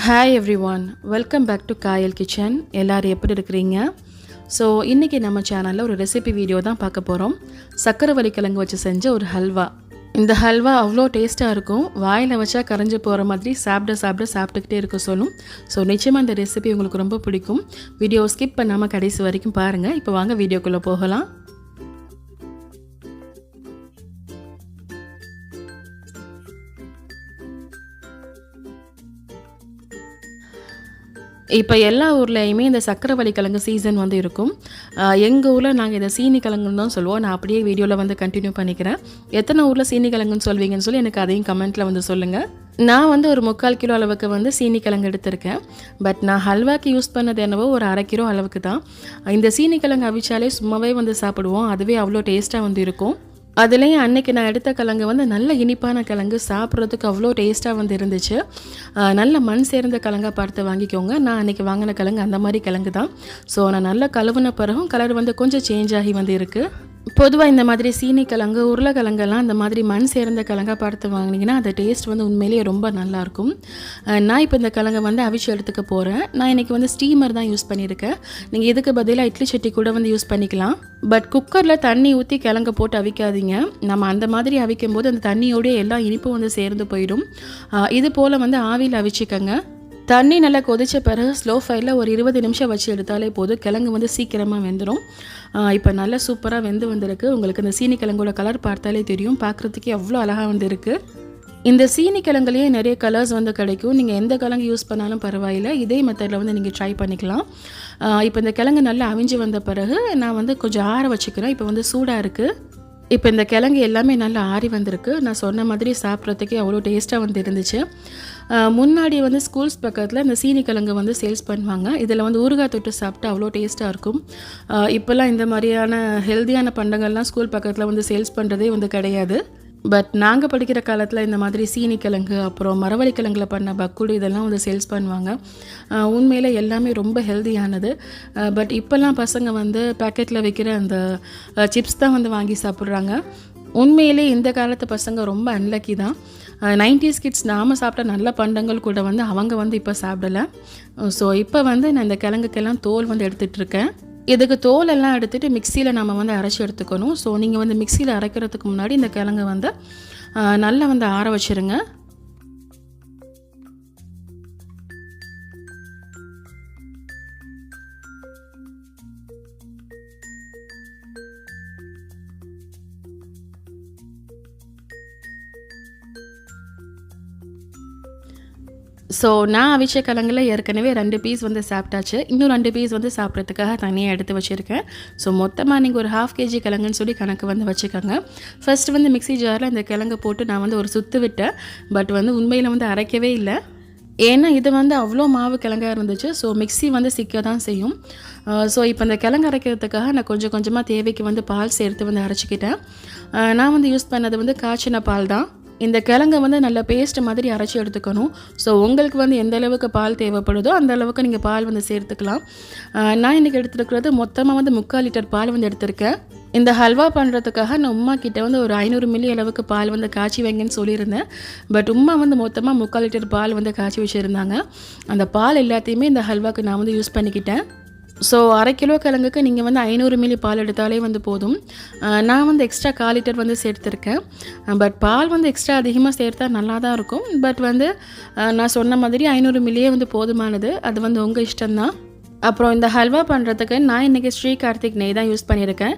Hi everyone welcome back to Kayal kitchen எல்லோரும் எப்படி இருக்கிறீங்க? ஸோ இன்றைக்கி நம்ம சேனலில் ஒரு ரெசிபி வீடியோ தான் பார்க்க போகிறோம் சக்கரை கிழங்கு வச்சு செஞ்ச ஒரு ஹல்வா. இந்த ஹல்வா அவ்வளோ டேஸ்ட்டாக இருக்கும். வாயில் வச்சா கரைஞ்சி போகிற மாதிரி சாப்பிட சாப்பிட சாப்பிட்டுக்கிட்டே இருக்க சொல்லும். ஸோ நிச்சயமாக இந்த ரெசிபி உங்களுக்கு ரொம்ப பிடிக்கும். வீடியோ ஸ்கிப் பண்ணாமல் கடைசி வரைக்கும் பாருங்கள் இப்போ வாங்க வீடியோக்குள்ளே போகலாம். இப்போ எல்லா ஊர்லேயுமே இந்த சக்கரவள்ளி கிழங்கு சீசன் வந்து இருக்கும். எங்கள் ஊரில் நாங்கள் இதை சீனி கிழங்குன்னு தான் சொல்லுவோம். நான் அப்படியே வீடியோவில் வந்து கண்டினியூ பண்ணிக்கிறேன். எத்தனை ஊரில் சீனி கிழங்குன்னு சொல்வீங்கன்னு சொல்லி எனக்கு அதையும் கமெண்ட்டில் வந்து சொல்லுங்கள் நான் வந்து ஒரு முக்கால் கிலோ அளவுக்கு வந்து சீனி கிழங்கு எடுத்திருக்கேன். பட் நான் ஹல்வாக்கு யூஸ் பண்ணது என்னவோ ஒரு அரை கிலோ அளவுக்கு தான். இந்த சீனி கிழங்கு அவிச்சாலே சும்மாவே வந்து சாப்பிடுவோம். அதுவே அவ்வளோ டேஸ்ட்டாக வந்து இருக்கும். அதுலேயும் அன்னைக்கு நான் எடுத்த கிழங்கு வந்து நல்ல இனிப்பான கிழங்கு சாப்பிட்றதுக்கு அவ்வளோ டேஸ்ட்டாக வந்து இருந்துச்சு. நல்ல மண் சேர்ந்த கிழங்காக பார்த்து வாங்கிக்கோங்க. நான் அன்றைக்கி வாங்கின கிழங்கு அந்த மாதிரி கிழங்கு தான் ஸோ நான் நல்லா கழுவுன பிறகும் கலர் வந்து கொஞ்சம் சேஞ்ச் ஆகி வந்து இருக்குது பொதுவாக இந்த மாதிரி சீனி கிழங்கு உருளைக்கிழங்கெல்லாம் இந்த மாதிரி மண் சேர்ந்த கிழங்காக பார்த்து வாங்கினீங்கன்னா அந்த டேஸ்ட் வந்து உண்மையிலேயே ரொம்ப நல்லாயிருக்கும். நான் இப்போ இந்த கிழங்கை வந்து அவிச்சு எடுத்துக்க போகிறேன் நான் இன்றைக்கி வந்து ஸ்டீமர் தான் யூஸ் பண்ணியிருக்கேன். நீங்கள் இதுக்கு பதிலாக இட்லி சட்டி கூட வந்து யூஸ் பண்ணிக்கலாம். பட் குக்கரில் தண்ணி ஊற்றி கிழங்கு போட்டு அவிக்காதீங்க. நம்ம அந்த மாதிரி அவிக்கும் போது அந்த தண்ணியோடய எல்லா இனிப்பும் வந்து சேர்ந்து போயிடும். இது போல் வந்து ஆவியில் அவிச்சிக்கங்க. தண்ணி நல்லா கொதித்த பிறகு ஸ்லோ ஃபயரில் ஒரு இருபது நிமிஷம் வச்சு எடுத்தாலே போதும். கிழங்கு வந்து சீக்கிரமாக வெந்துடும் இப்போ நல்லா சூப்பராக வெந்து வந்திருக்கு. உங்களுக்கு இந்த சீனி கிழங்கோட கலர் பார்த்தாலே தெரியும். பார்க்குறதுக்கே அவ்வளோ அழகாக வந்துருக்கு. இந்த சீனி கிழங்குலேயே நிறைய கலர்ஸ் வந்து கிடைக்கும். நீங்கள் எந்த கிழங்கு யூஸ் பண்ணாலும் பரவாயில்ல. இதே மெத்தடில் வந்து நீங்கள் ட்ரை பண்ணிக்கலாம். இப்போ இந்த கிழங்கு நல்லா அவிஞ்சு வந்த பிறகு நான் வந்து கொஞ்சம் ஆற வச்சுக்கிறேன். இப்போ வந்து சூடாக இருக்குது இப்போ இந்த கிழங்கு எல்லாமே நல்லா ஆறி வந்திருக்கு. நான் சொன்ன மாதிரி சாப்பிட்றதுக்கே அவ்வளோ டேஸ்ட்டாக வந்து இருந்துச்சு. முன்னாடி வந்து ஸ்கூல்ஸ் பக்கத்தில் இந்த சீனி கிழங்கு வந்து சேல்ஸ் பண்ணுவாங்க. இதில் வந்து ஊறுகாய் தொட்டு சாப்பிட்டு அவ்வளோ டேஸ்ட்டாக இருக்கும். இப்போல்லாம் இந்த மாதிரியான ஹெல்த்தியான பண்டங்கள்லாம் ஸ்கூல் பக்கத்தில் வந்து சேல்ஸ் பண்ணுறதே வந்து கிடையாது. பட் நாங்கள் படிக்கிற காலத்தில் இந்த மாதிரி சீனி கிழங்கு அப்புறம் மரவள்ளி கிழங்குல பண்ண பக்குடு இதெல்லாம் வந்து சேல்ஸ் பண்ணுவாங்க. உண்மையில் எல்லாமே ரொம்ப ஹெல்தியானது பட் இப்போல்லாம் பசங்க வந்து பேக்கெட்டில் வைக்கிற அந்த சிப்ஸ் தான் வந்து வாங்கி சாப்பிட்றாங்க. உண்மையிலே இந்த காலத்து பசங்க ரொம்ப அன்லக்கி தான். நைன்டிஸ் கிட்ஸ் நாம் சாப்பிட்ட நல்ல பண்டங்கள் கூட வந்து அவங்க வந்து இப்போ சாப்பிடலை. ஸோ இப்போ வந்து நான் இந்த கிழங்குக்கெல்லாம் தோல் வந்து எடுத்துகிட்ருக்கேன் இதுக்கு தோலெல்லாம் எடுத்துகிட்டு மிக்சியில் நம்ம வந்து அரைச்சி எடுத்துக்கணும். ஸோ நீங்கள் வந்து மிக்சியில் அரைக்கிறதுக்கு முன்னாடி இந்த கிழங்கு வந்து நல்லா வந்து ஆற வச்சுருங்க. ஸோ நான் அவிச்ச கிழங்குல ஏற்கனவே ரெண்டு பீஸ் வந்து சாப்பிட்டாச்சு. இன்னும் ரெண்டு பீஸ் வந்து சாப்பிட்றதுக்காக தனியாக எடுத்து வச்சுருக்கேன். ஸோ மொத்தமாக நீங்கள் ஒரு ஹாஃப் கேஜி கிழங்குன்னு சொல்லி கணக்கு வந்து வச்சுக்கோங்க. ஃபஸ்ட்டு வந்து மிக்சி ஜாரில் இந்த கிழங்கு போட்டு நான் வந்து ஒரு சுற்று விட்டேன். பட் வந்து உண்மையில் வந்து அரைக்கவே இல்லை. ஏன்னா இது வந்து அவ்வளோ மாவு கிழங்காக இருந்துச்சு. ஸோ மிக்சி வந்து சிக்க தான் செய்யும் ஸோ இப்போ இந்த கிழங்கு அரைக்கிறதுக்காக நான் கொஞ்சம் கொஞ்சமாக தேவைக்கு வந்து பால் சேர்த்து வந்து அரைச்சிக்கிட்டேன். நான் வந்து யூஸ் பண்ணது வந்து காய்ச்சின பால் தான். இந்த கிழங்கை வந்து நல்ல பேஸ்ட் மாதிரி அரைச்சி எடுத்துக்கணும். ஸோ உங்களுக்கு வந்து எந்த அளவுக்கு பால் தேவைப்படுதோ அந்த அளவுக்கு நீங்கள் பால் வந்து சேர்த்துக்கலாம். நான் இன்றைக்கி எடுத்துருக்கிறது மொத்தமாக வந்து முக்கால் லிட்டர் பால் வந்து எடுத்திருக்கேன். இந்த ஹல்வா பண்ணுறதுக்காக நான் உமா கிட்டே வந்து ஒரு ஐநூறு மில்லி அளவுக்கு பால் வந்து காய்ச்சி வைங்கன்னு சொல்லியிருந்தேன். பட் உமா வந்து மொத்தமாக முக்கால் லிட்டர் பால் வந்து காய்ச்சி வச்சுருந்தாங்க. அந்த பால் எல்லாத்தையுமே இந்த ஹல்வாக்கு நான் வந்து யூஸ் பண்ணிக்கிட்டேன். ஸோ அரை கிலோ கிழங்குக்கு நீங்கள் வந்து ஐநூறு மில்லி பால் எடுத்தாலே வந்து போதும். நான் வந்து எக்ஸ்ட்ரா கால் லிட்டர் வந்து சேர்த்துருக்கேன். பட் பால் வந்து எக்ஸ்ட்ரா அதிகமாக சேர்த்தா நல்லா தான் இருக்கும். பட் வந்து நான் சொன்ன மாதிரி ஐநூறு மில்லியே வந்து போதுமானது. அது வந்து உங்கள் இஷ்டம்தான். அப்புறம் இந்த ஹல்வா பண்ணுறதுக்கு நான் இன்றைக்கி ஸ்ரீ கார்த்திக் நெய் தான் யூஸ் பண்ணியிருக்கேன்.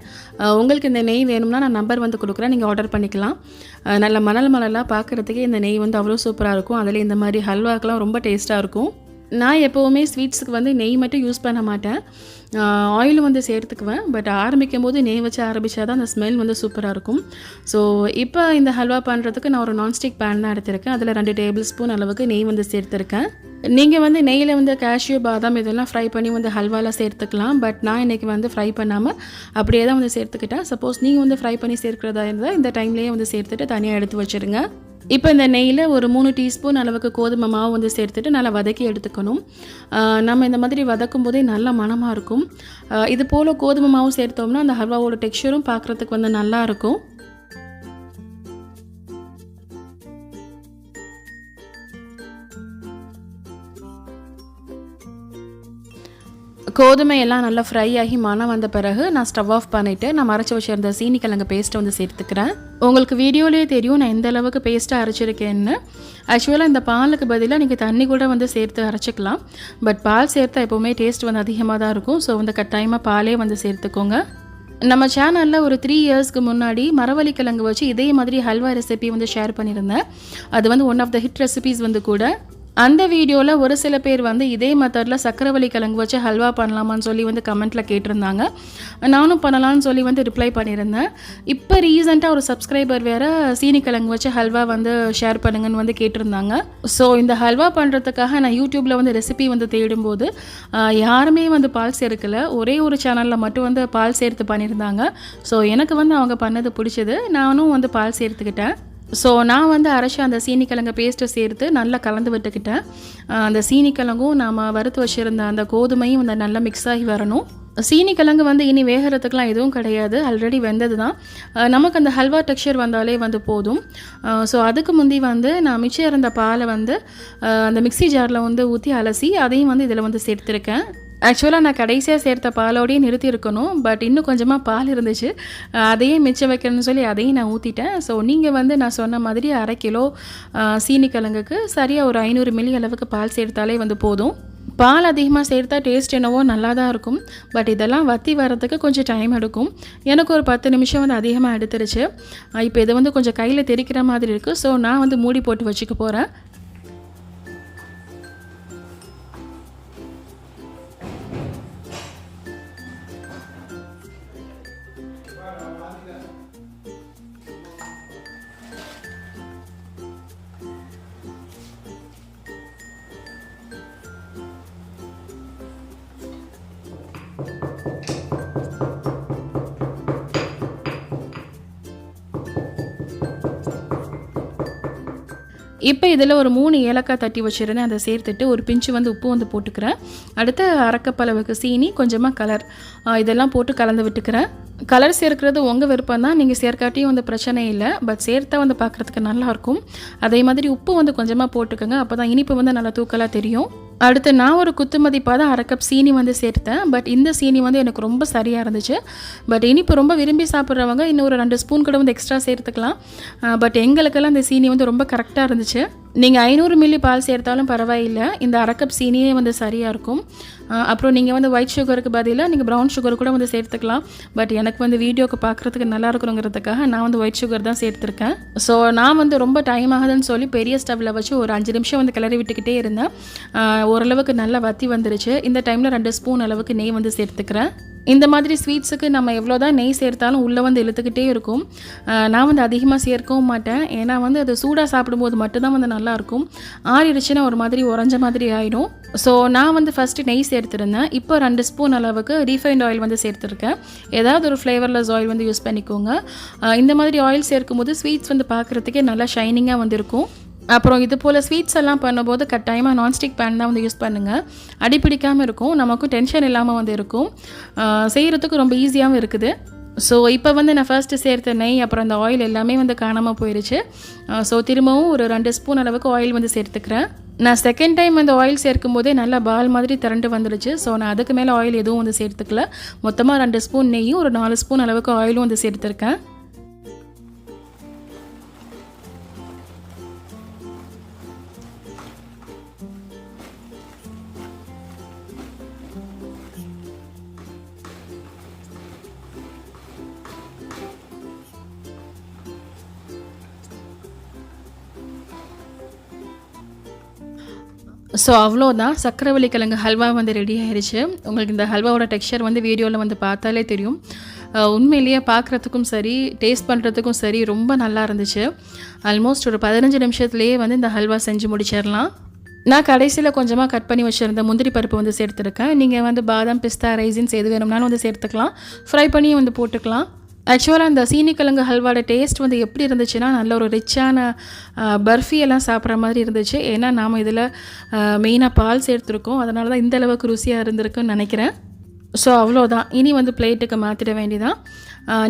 உங்களுக்கு இந்த நெய் வேணும்னா நான் நம்பர் வந்து கொடுக்குறேன். நீங்கள் ஆர்டர் பண்ணிக்கலாம். நல்ல மணல் மணலாக பார்க்குறதுக்கே இந்த நெய் வந்து அவ்வளோ சூப்பராக இருக்கும். அதில் இந்த மாதிரி ஹல்வாக்கெலாம் ரொம்ப டேஸ்ட்டாக இருக்கும். நான் எப்போவுமே ஸ்வீட்ஸுக்கு வந்து நெய் மட்டும் யூஸ் பண்ண மாட்டேன். ஆயில் வந்து சேர்த்துக்குவேன். பட் ஆரம்பிக்கும் போது நெய் வச்சு ஆரம்பித்தா தான் அந்த ஸ்மெல் வந்து சூப்பராக இருக்கும். ஸோ இப்போ இந்த ஹல்வா பண்ணுறதுக்கு நான் ஒரு நான்ஸ்டிக் பேன் தான் எடுத்திருக்கேன். அதில் ரெண்டு டேபிள் ஸ்பூன் அளவுக்கு நெய் வந்து சேர்த்துருக்கேன். நீங்கள் வந்து நெய்யில் வந்து கேஷ்யூ பாதாம் இதெல்லாம் ஃப்ரை பண்ணி வந்து ஹல்வாலாம் சேர்த்துக்கலாம். பட் நான் இன்றைக்கி வந்து ஃப்ரை பண்ணாமல் அப்படியே தான் வந்து சேர்த்துக்கிட்டேன். சப்போஸ் நீங்கள் வந்து ஃப்ரை பண்ணி சேர்க்கிறதா இருந்தால் இந்த டைம்லேயே வந்து சேர்த்துட்டு தனியாக எடுத்து வச்சுருங்க. இப்போ இந்த நெய்யில் ஒரு மூணு டீஸ்பூன் அளவுக்கு கோதுமை மாவு வந்து சேர்த்துட்டு நல்லா வதக்கி எடுத்துக்கணும். நம்ம இந்த மாதிரி வதக்கும் போதே நல்ல மனமாக இருக்கும். இது போல் கோதுமை மாவும் சேர்த்தோம்னா அந்த ஹல்வாவோட டெக்ஸ்சரும் பார்க்குறதுக்கு வந்து நல்லாயிருக்கும் கோதுமை எல்லாம் நல்லா ஃப்ரை ஆகி மனம் வந்த பிறகு நான் ஸ்டவ் ஆஃப் பண்ணிவிட்டு நான் மறைச்சி வச்சுருந்த சீனிக்கிழங்கு பேஸ்ட்டை வந்து சேர்த்துக்கிறேன். உங்களுக்கு வீடியோலேயே தெரியும் நான் எந்த அளவுக்கு பேஸ்ட்டாக அரைச்சிருக்கேன்னு. ஆக்சுவலாக இந்த பாலுக்கு பதிலாக நீங்கள் தண்ணி கூட வந்து சேர்த்து அரைச்சிக்கலாம். பட் பால் சேர்த்தா எப்போவுமே டேஸ்ட் வந்து அதிகமாக தான் இருக்கும். ஸோ வந்து கட்டாயமாக பாலே வந்து சேர்த்துக்கோங்க. நம்ம சேனலில் ஒரு த்ரீ இயர்ஸ்க்கு முன்னாடி மரவள்ளி கிழங்கு வச்சு இதே மாதிரி ஹல்வா ரெசிபி வந்து ஷேர் பண்ணியிருந்தேன். அது வந்து one of the hit recipes வந்து கூட. அந்த வீடியோவில் ஒரு சில பேர் வந்து இதே மெத்தடில் சக்கரவள்ளி கிழங்கு வச்சு ஹல்வா பண்ணலாமான்னு சொல்லி வந்து கமெண்ட்டில் கேட்டிருந்தாங்க. நானும் பண்ணலான்னு சொல்லி வந்து ரிப்ளை பண்ணியிருந்தேன். இப்போ ரீசெண்டாக ஒரு சப்ஸ்கிரைபர் வேறு சீனி கிழங்கு வச்சு ஹல்வா வந்து ஷேர் பண்ணுங்கன்னு வந்து கேட்டிருந்தாங்க. ஸோ இந்த ஹல்வா பண்ணுறதுக்காக நான் யூடியூப்பில் வந்து ரெசிபி வந்து தேடும்போது யாருமே வந்து பால் சேர்க்கல. ஒரே ஒரு சேனலில் மட்டும் வந்து பால் சேர்த்து பண்ணியிருந்தாங்க. ஸோ எனக்கு வந்து அவங்க பண்ணது பிடிச்சது. நானும் வந்து பால் சேர்த்துக்கிட்டேன். ஸோ நான் வந்து அரைச்சி அந்த சீனிக்கிழங்கு பேஸ்ட்டை சேர்த்து நல்லா கலந்து விட்டுக்கிட்டேன். அந்த சீனிக்கிழங்கும் நாம் வறுத்து வச்சுருந்த அந்த கோதுமையும் வந்து நல்லா மிக்ஸ் ஆகி வரணும். சீனிக்கிழங்கு வந்து இனி வேகிறதுக்கெலாம் எதுவும் கிடையாது. ஆல்ரெடி வெந்தது தான் நமக்கு அந்த ஹல்வா டெக்ஸ்சர் வந்தாலே வந்து போதும். ஸோ அதுக்கு முந்தி வந்து நான் மிச்சம் இருந்த பாலை வந்து அந்த மிக்ஸி ஜாரில் வந்து ஊற்றி அலசி அதையும் வந்து இதில் வந்து சேர்த்துருக்கேன். ஆக்சுவலாக நான் கடைசியாக சேர்த்த பாலோடையே நிறுத்தியிருக்கணும் பட் இன்னும் கொஞ்சமாக பால் இருந்துச்சு. அதையே மிச்சம் வைக்கணும்னு சொல்லி அதையும் நான் ஊற்றிட்டேன் ஸோ நீங்கள் வந்து நான் சொன்ன மாதிரி அரை கிலோ சீனிக்கிழங்குக்கு சரியாக ஒரு ஐநூறு மில்லி அளவுக்கு பால் சேர்த்தாலே வந்து போதும். பால் அதிகமாக சேர்த்தா டேஸ்ட் என்னவோ நல்லா தான் இருக்கும். பட் இதெல்லாம் வத்தி வரத்துக்கு கொஞ்சம் டைம் எடுக்கும். எனக்கு ஒரு பத்து நிமிஷம் வந்து அதிகமாக எடுத்துருச்சு. இப்போ இதை வந்து கொஞ்சம் கையில் தெரிக்கிற மாதிரி இருக்குது ஸோ நான் வந்து மூடி போட்டு வச்சுக்க போகிறேன் இப்போ இதில் ஒரு மூணு ஏலக்காய் தட்டி வச்சுருந்தேன். அதை சேர்த்துட்டு ஒரு பிஞ்சு வந்து உப்பு வந்து போட்டுக்கிறேன். அடுத்து அரைக்கப்பளவுக்கு சீனி கொஞ்சமாக கலர் இதெல்லாம் போட்டு கலந்து விட்டுக்கிறேன். கலர் சேர்க்கிறது உங்கள் விருப்பம் தான். நீங்கள் சேர்க்காட்டியும் வந்து பிரச்சனை இல்லை. பட் சேர்த்தா வந்து பார்க்குறதுக்கு நல்லாயிருக்கும் அதே மாதிரி உப்பு வந்து கொஞ்சமாக போட்டுக்கோங்க. அப்போ தான் இனிப்பு வந்து நல்லா தூக்கலாக தெரியும். அடுத்து நான் ஒரு குத்து மதிப்பாக தான் அரை கப் சீனி வந்து சேர்த்தேன். பட் இந்த சீனி வந்து எனக்கு ரொம்ப சரியாக இருந்துச்சு. பட் இனிப்பு ரொம்ப விரும்பி சாப்பிட்றவங்க இன்னும் ஒரு ரெண்டு ஸ்பூன் கூட வந்து எக்ஸ்ட்ரா சேர்த்துக்கலாம். பட் எங்களுக்கெல்லாம் இந்த சீனி வந்து ரொம்ப கரெக்டாக இருந்துச்சு. நீங்கள் ஐநூறு மில்லி பால் சேர்த்தாலும் பரவாயில்லை. இந்த அரை கப் சீனியே வந்து சரியாக இருக்கும். அப்புறம் நீங்கள் வந்து ஒயிட் சுகருக்கு பதிலாக நீங்கள் ப்ரௌன் சுகர் கூட வந்து சேர்த்துக்கலாம். பட் எனக்கு வந்து வீடியோக்கு பார்க்குறதுக்கு நல்லா இருக்கணுங்கிறதுக்காக நான் வந்து ஒயிட் சுகர் தான் சேர்த்துருக்கேன். ஸோ நான் வந்து ரொம்ப டைம் ஆகுதுன்னு சொல்லி பெரிய ஸ்டவ்வில் வச்சு ஒரு அஞ்சு நிமிஷம் வந்து கிளறி விட்டுக்கிட்டே இருந்தேன். ஓரளவுக்கு நல்லா வத்தி வந்துருச்சு. இந்த டைமில் ரெண்டு ஸ்பூன் அளவுக்கு நெய் வந்து சேர்த்துக்கிறேன். இந்த மாதிரி ஸ்வீட்ஸுக்கு நம்ம எவ்வளோ தான் நெய் சேர்த்தாலும் உள்ளே வந்து இழுத்துக்கிட்டே இருக்கும். நான் வந்து அதிகமாக சேர்க்கவும் மாட்டேன். ஏன்னா வந்து அது சூடாக சாப்பிடும்போது மட்டும்தான் வந்து நல்லாயிருக்கும். ஆறிடுச்சுன்னா ஒரு மாதிரி உறைஞ்ச மாதிரி ஆயிடும். ஸோ நான் வந்து ஃபஸ்ட்டு நெய் சேர்த்துருந்தேன். இப்போ ரெண்டு ஸ்பூன் அளவுக்கு ரீஃபைண்ட் ஆயில் வந்து சேர்த்துருக்கேன். ஏதாவது ஒரு ஃப்ளேவர்லெஸ் ஆயில் வந்து யூஸ் பண்ணிக்கோங்க. இந்த மாதிரி ஆயில் சேர்க்கும்போது ஸ்வீட்ஸ் வந்து பார்க்குறதுக்கே நல்லா ஷைனிங்காக வந்து இருக்கும். அப்புறம் இது போல் ஸ்வீட்ஸ் எல்லாம் பண்ணும்போது கட்டாயமாக நான்ஸ்டிக் பேன் தான் வந்து யூஸ் பண்ணுங்கள் அடிப்பிடிக்காமல் இருக்கும் நமக்கும் டென்ஷன் இல்லாமல் வந்து இருக்கும். செய்கிறதுக்கு ரொம்ப ஈஸியாகவும் இருக்குது. ஸோ இப்போ வந்து நான் ஃபர்ஸ்ட்டு சேர்த்த நெய் அப்புறம் அந்த ஆயில் எல்லாமே வந்து காணாமல் போயிடுச்சு ஸோ திரும்பவும் ஒரு ரெண்டு ஸ்பூன் அளவுக்கு ஆயில் வந்து சேர்த்துக்கிறேன். நான் செகண்ட் டைம் அந்த ஆயில் சேர்க்கும் போதே நல்லா பால் மாதிரி திரண்டு வந்துடுச்சு. ஸோ நான் அதுக்கு மேலே ஆயில் எதுவும் வந்து சேர்த்துக்கல. மொத்தமாக ரெண்டு ஸ்பூன் நெய்யும் ஒரு நாலு ஸ்பூன் அளவுக்கு ஆயிலும் வந்து சேர்த்துருக்கேன். ஸோ அவ்வளோதான் சக்கரவள்ளி கிழங்கு ஹல்வா வந்து ரெடி ஆயிடுச்சு உங்களுக்கு இந்த ஹல்வாவோட டெக்ஸ்சர் வந்து வீடியோவில் வந்து பார்த்தாலே தெரியும். உண்மையிலேயே பார்க்குறதுக்கும் சரி டேஸ்ட் பண்ணுறதுக்கும் சரி ரொம்ப நல்லா இருந்துச்சு. ஆல்மோஸ்ட் ஒரு பதினஞ்சு நிமிஷத்துலேயே வந்து இந்த ஹல்வா செஞ்சு முடிச்சிடலாம். நான் கடைசியில் கொஞ்சமாக கட் பண்ணி வச்சுருந்த முந்திரி பருப்பு வந்து சேர்த்துருக்கேன். நீங்கள் வந்து பாதாம் பிஸ்தா ரைசின்ஸ் எது வேணும்னாலும் வந்து சேர்த்துக்கலாம். ஃப்ரை பண்ணியும் வந்து போட்டுக்கலாம். ஆக்சுவலாக அந்த சீனிக்கிழங்கு ஹல்வாட டேஸ்ட் வந்து எப்படி இருந்துச்சுன்னா நல்ல ஒரு ரிச்சான பர்ஃபியெல்லாம் சாப்பிட்ற மாதிரி இருந்துச்சு. ஏன்னா நாம் இதில் மெயினாக பால் சேர்த்துருக்கோம். அதனால தான் இந்த அளவுக்கு ருசியாக இருந்திருக்குன்னு நினைக்கிறேன். ஸோ அவ்வளோதான். இனி வந்து பிளேட்டுக்கு மாற்றிட வேண்டிதான்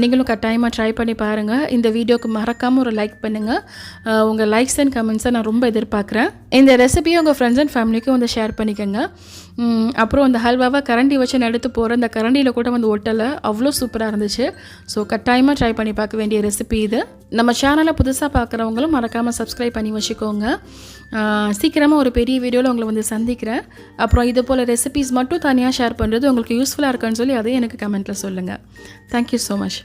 நீங்களும் கட்டாயமாக ட்ரை பண்ணி பாருங்கள் இந்த வீடியோக்கு மறக்காமல் ஒரு லைக் பண்ணுங்கள் உங்கள் லைக்ஸ் அண்ட் கமெண்ட்ஸை நான் ரொம்ப எதிர்பார்க்குறேன். இந்த ரெசிபியை உங்கள் ஃப்ரெண்ட்ஸ் அண்ட் ஃபேமிலிக்கும் வந்து ஷேர் பண்ணிக்கோங்க. அப்புறம் அந்த ஹல்வாவை கரண்டி வச்சு எடுத்து போகிற அந்த கரண்டியில் கூட வந்து ஒட்டலை. அவ்வளோ சூப்பராக இருந்துச்சு. ஸோ கட்டாயமாக ட்ரை பண்ணி பார்க்க வேண்டிய ரெசிபி இது. நம்ம சேனலை புதுசாக பார்க்குறவங்களும் மறக்காமல் சப்ஸ்கிரைப் பண்ணி வச்சுக்கோங்க. சீக்கிரமாக ஒரு பெரிய வீடியோவில் உங்களை வந்து சந்திக்கிறேன். அப்புறம் இது போல் ரெசிபிஸ் மட்டும் தனியாக ஷேர் பண்ணுறது உங்களுக்கு யூஸ்ஃபுல்லாக இருக்குன்னு சொல்லி அதையும் எனக்கு கமெண்ட்டில் சொல்லுங்கள் தேங்க்யூ ஸோ மச்